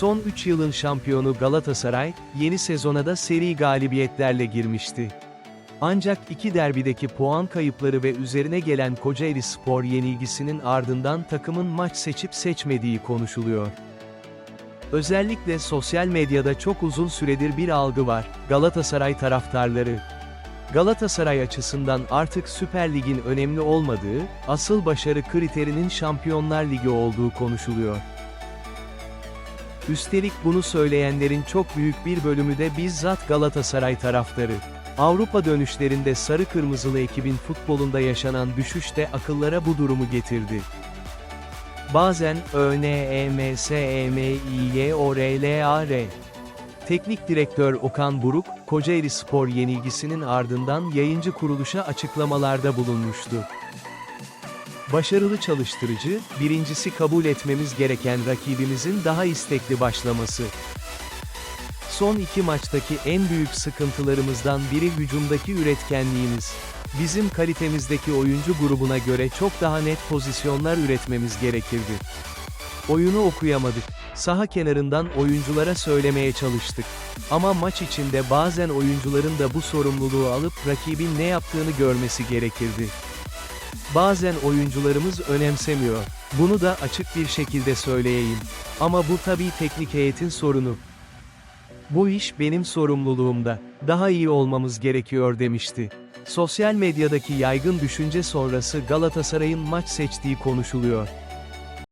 Son 3 yılın şampiyonu Galatasaray, yeni sezona da seri galibiyetlerle girmişti. Ancak iki derbideki puan kayıpları ve üzerine gelen Kocaeli Spor yenilgisinin ardından takımın maç seçip seçmediği konuşuluyor. Özellikle sosyal medyada çok uzun süredir bir algı var, Galatasaray taraftarları. Galatasaray açısından artık Süper Lig'in önemli olmadığı, asıl başarı kriterinin Şampiyonlar Ligi olduğu konuşuluyor. Üstelik bunu söyleyenlerin çok büyük bir bölümü de bizzat Galatasaray taraftarı. Avrupa dönüşlerinde sarı kırmızılı ekibin futbolunda yaşanan düşüş de akıllara bu durumu getirdi. Bazen ÖN, EM, SEM, İY, ORLAR. Teknik direktör Okan Buruk, Kocaeli Spor yenilgisinin ardından yayıncı kuruluşa açıklamalarda bulunmuştu. Başarılı çalıştırıcı, birincisi kabul etmemiz gereken rakibimizin daha istekli başlaması. Son iki maçtaki en büyük sıkıntılarımızdan biri hücumdaki üretkenliğimiz. Bizim kalitemizdeki oyuncu grubuna göre çok daha net pozisyonlar üretmemiz gerekirdi. Oyunu okuyamadık. Saha kenarından oyunculara söylemeye çalıştık. Ama maç içinde bazen oyuncuların da bu sorumluluğu alıp rakibin ne yaptığını görmesi gerekirdi. Bazen oyuncularımız önemsemiyor. Bunu da açık bir şekilde söyleyeyim. Ama bu tabii teknik heyetin sorunu. Bu iş benim sorumluluğumda. Daha iyi olmamız gerekiyor demişti. Sosyal medyadaki yaygın düşünce sonrası Galatasaray'ın maç seçtiği konuşuluyor.